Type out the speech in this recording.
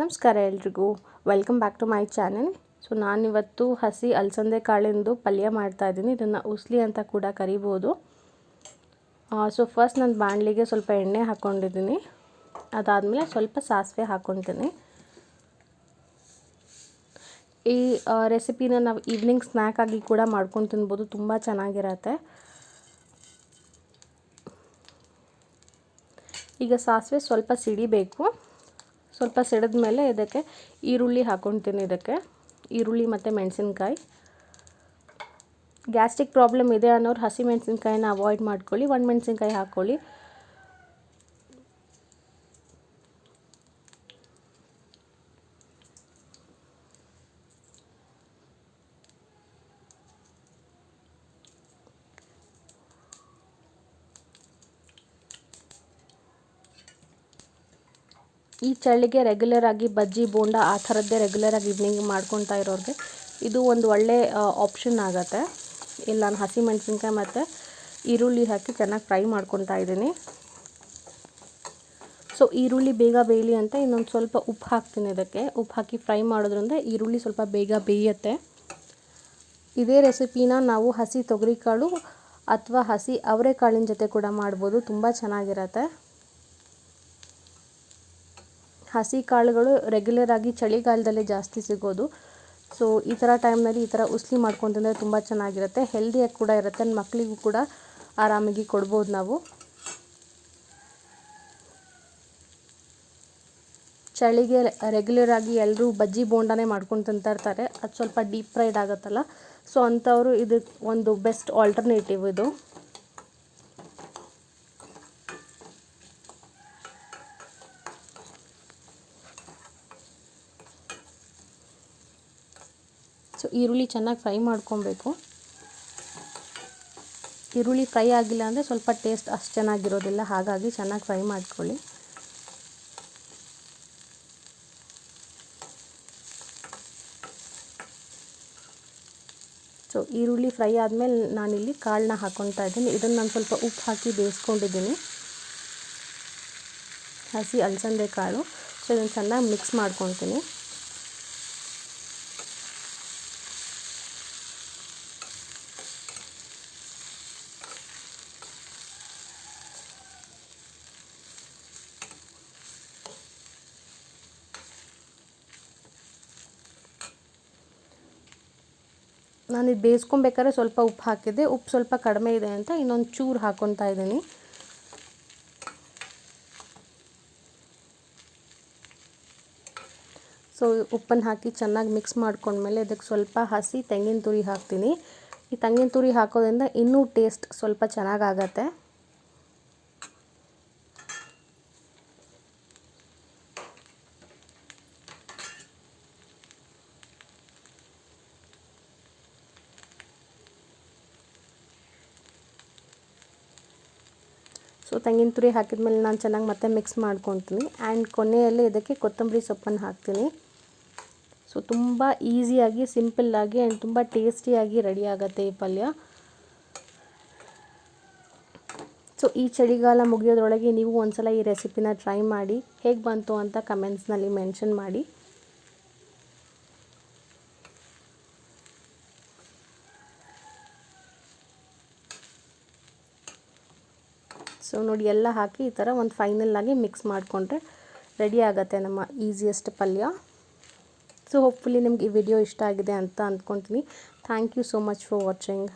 ನಮಸ್ಕಾರ ಎಲ್ರಿಗೂ. Welcome back to my channel so ನಾನಿವತ್ತು ಹಸಿ ಅಲಸಂದೆ ಕಾಳಿಂದು ಪಲ್ಯ ಮಾಡ್ತಾ ಇದ್ದೀನಿ. ಇದನ್ನು ಉಸ್ಲಿ ಅಂತ ಕೂಡ ಕರಿಬೋದು. ಸೊ ಫಸ್ಟ್ ನಾನು ಬಾಣಲಿಗೆ ಸ್ವಲ್ಪ ಎಣ್ಣೆ ಹಾಕ್ಕೊಂಡಿದ್ದೀನಿ ಅದಾದಮೇಲೆ ಸ್ವಲ್ಪ ಸಾಸಿವೆ ಹಾಕ್ಕೊತೀನಿ ಈ ರೆಸಿಪಿನ ನಾವು ಈವ್ನಿಂಗ್ ಸ್ನ್ಯಾಕ್ ಆಗಿ ಕೂಡ ಮಾಡ್ಕೊಂಡು ತಿನ್ಬೋದು. ತುಂಬ ಚೆನ್ನಾಗಿರತ್ತೆ. ಈಗ ಸಾಸಿವೆ ಸ್ವಲ್ಪ ಸಿಡಿಬೇಕು. ಸ್ವಲ್ಪ ಸಿಡಿದ ಮೇಲೆ ಇದಕ್ಕೆ ಈರುಳ್ಳಿ ಹಾಕ್ಕೊತೀನಿ ಇದಕ್ಕೆ. ಈರುಳ್ಳಿ ಮತ್ತು ಮೆಣಸಿನ್ಕಾಯಿ. ಗ್ಯಾಸ್ಟ್ರಿಕ್ ಪ್ರಾಬ್ಲಮ್ ಇದೆ ಅನ್ನೋರು ಹಸಿ ಮೆಣಸಿನ್ಕಾಯಿನ ಅವಾಯ್ಡ್ ಮಾಡ್ಕೊಳ್ಳಿ, ಒಣ ಮೆಣಸಿನ್ಕಾಯಿ ಹಾಕ್ಕೊಳ್ಳಿ. ಈ ಚಳಿಗೆ ರೆಗ್ಯುಲರ್ ಆಗಿ ಬಜ್ಜಿ, ಬೋಂಡ ಆ ಥರದ್ದೇ ರೆಗ್ಯುಲರ್ ಆಗಿ ಈವ್ನಿಂಗ್ ಮಾಡ್ಕೊತಾ ಇರೋರಿಗೆ ಇದು ಒಂದು ಒಳ್ಳೆ ಆಪ್ಷನ್ ಆಗುತ್ತೆ. ಇಲ್ಲ ನಾನು ಹಸಿ ಮೆಣಸಿನ್ಕಾಯಿ ಮತ್ತು ಈರುಳ್ಳಿ ಹಾಕಿ ಚೆನ್ನಾಗಿ ಫ್ರೈ ಮಾಡ್ಕೊತಾ ಇದ್ದೀನಿ. ಸೊ ಈರುಳ್ಳಿ ಬೇಗ ಬೇಯಲಿ ಅಂತ ಇನ್ನೊಂದು ಸ್ವಲ್ಪ ಉಪ್ಪು ಹಾಕ್ತೀನಿ ಇದಕ್ಕೆ. ಉಪ್ಪು ಹಾಕಿ ಫ್ರೈ ಮಾಡೋದ್ರಿಂದ ಈರುಳ್ಳಿ ಸ್ವಲ್ಪ ಬೇಗ ಬೇಯುತ್ತೆ. ಇದೇ ರೆಸಿಪಿನ ನಾವು ಹಸಿ ತೊಗರಿಕಾಳು ಅಥವಾ ಹಸಿ ಅವರೆಕಾಳಿನ ಜೊತೆ ಕೂಡ ಮಾಡ್ಬೋದು. ತುಂಬ ಚೆನ್ನಾಗಿರತ್ತೆ. ಹಸಿ ಕಾಳುಗಳು ರೆಗ್ಯುಲರ್ ಆಗಿ ಚಳಿಗಾಲದಲ್ಲಿ ಜಾಸ್ತಿ ಸಿಗೋದು. ಸೊ ಈ ಥರ ಟೈಮ್ನಲ್ಲಿ ಈ ಥರ ಉಸ್ಲಿ ಮಾಡ್ಕೊಂಡು ತಿಂದರೆ ತುಂಬ ಚೆನ್ನಾಗಿರುತ್ತೆ. ಹೆಲ್ದಿಯಾಗಿ ಕೂಡ ಇರುತ್ತೆ. ಮಕ್ಕಳಿಗೂ ಕೂಡ ಆರಾಮಾಗಿ ಕೊಡ್ಬೋದು ನಾವು. ಚಳಿಗೆ ರೆಗ್ಯುಲರ್ ಆಗಿ ಎಲ್ಲರೂ ಬಜ್ಜಿ ಬೋಂಡಾನೇ ಮಾಡ್ಕೊಂಡು ತಿಂತಾ ಇರ್ತಾರೆ ಅದು ಸ್ವಲ್ಪ ಡೀಪ್ ಫ್ರೈಡ್ ಆಗುತ್ತಲ್ಲ. ಸೊ ಅಂಥವರು ಇದು ಒಂದು ಬೆಸ್ಟ್ ಆಲ್ಟರ್ನೇಟಿವ್ ಇದು. ಸೊ ಈರುಳ್ಳಿ ಚೆನ್ನಾಗಿ ಫ್ರೈ ಮಾಡ್ಕೊಬೇಕು. ಈರುಳ್ಳಿ ಫ್ರೈ ಆಗಿಲ್ಲ ಅಂದರೆ ಸ್ವಲ್ಪ ಟೇಸ್ಟ್ ಅಷ್ಟು ಚೆನ್ನಾಗಿರೋದಿಲ್ಲ, ಹಾಗಾಗಿ ಚೆನ್ನಾಗಿ ಫ್ರೈ ಮಾಡ್ಕೊಳ್ಳಿ. ಸೊ ಈರುಳ್ಳಿ ಫ್ರೈ ಆದಮೇಲೆ ನಾನಿಲ್ಲಿ ಕಾಳನ್ನ ಹಾಕ್ಕೊತಾ ಇದ್ದೀನಿ. ಇದನ್ನು ನಾನು ಸ್ವಲ್ಪ ಉಪ್ಪು ಹಾಕಿ ಬೇಯಿಸ್ಕೊಂಡಿದ್ದೀನಿ. ಹಸಿ ಅಲಸಂದೆ ಕಾಳು. ಸೊ ಇದನ್ನು ಚೆನ್ನಾಗಿ ಮಿಕ್ಸ್ ಮಾಡ್ಕೊತೀನಿ ನಾನು ಇದು ಬೇಯಿಸ್ಕೊಬೇಕಾದ್ರೆ ಸ್ವಲ್ಪ ಉಪ್ಪು ಹಾಕಿದ್ದೆ. ಉಪ್ಪು ಸ್ವಲ್ಪ ಕಡಿಮೆ ಇದೆ ಅಂತ ಇನ್ನೊಂದು ಚೂರು ಹಾಕ್ಕೊತಾ ಇದ್ದೀನಿ. ಸೊ ಉಪ್ಪನ್ನು ಹಾಕಿ ಚೆನ್ನಾಗಿ ಮಿಕ್ಸ್ ಮಾಡ್ಕೊಂಡ್ಮೇಲೆ ಅದಕ್ಕೆ ಸ್ವಲ್ಪ ಹಸಿ ತೆಂಗಿನ ತುರಿ ಹಾಕ್ತೀನಿ. ಈ ತೆಂಗಿನ ತುರಿ ಹಾಕೋದ್ರಿಂದ ಇನ್ನೂ ಟೇಸ್ಟ್ ಸ್ವಲ್ಪ ಚೆನ್ನಾಗಾಗತ್ತೆ. ಸೊ ತೆಂಗಿನ ತುರಿ ಹಾಕಿದ್ಮೇಲೆ ನಾನು ಚೆನ್ನಾಗಿ ಮತ್ತೆ ಮಿಕ್ಸ್ ಮಾಡ್ಕೊತೀನಿ. ಆ್ಯಂಡ್ ಕೊನೆಯಲ್ಲಿ ಇದಕ್ಕೆ ಕೊತ್ತಂಬರಿ ಸೊಪ್ಪನ್ನು ಹಾಕ್ತೀನಿ. ಸೊ ತುಂಬ ಈಸಿಯಾಗಿ ಸಿಂಪಲ್ಲಾಗಿ ಆ್ಯಂಡ್ ತುಂಬ ಟೇಸ್ಟಿಯಾಗಿ ರೆಡಿ ಆಗುತ್ತೆ ಈ ಪಲ್ಯ. ಸೊ ಈ ಚಳಿಗಾಲ ಮುಗಿಯೋದ್ರೊಳಗೆ ನೀವು ಒಂದ್ಸಲ ಈ ರೆಸಿಪಿನ ಟ್ರೈ ಮಾಡಿ, ಹೇಗೆ ಬಂತು ಅಂತ ಕಮೆಂಟ್ಸ್ನಲ್ಲಿ ಮೆನ್ಷನ್ ಮಾಡಿ. ಸೊ ನೋಡಿ ಎಲ್ಲ ಹಾಕಿ ಈ ಥರ ಒಂದು ಫೈನಲ್ಲಾಗಿ ಮಿಕ್ಸ್ ಮಾಡಿಕೊಂಡ್ರೆ ರೆಡಿ ಆಗುತ್ತೆ ನಮ್ಮ ಈಸಿಯೆಸ್ಟ್ ಪಲ್ಯ. ಸೊ ಹೋಪ್ಫುಲಿ ನಿಮ್ಗೆ ಈ ವಿಡಿಯೋ ಇಷ್ಟ ಆಗಿದೆ ಅಂತ ಅಂದ್ಕೊತೀನಿ. Thank you so much for watching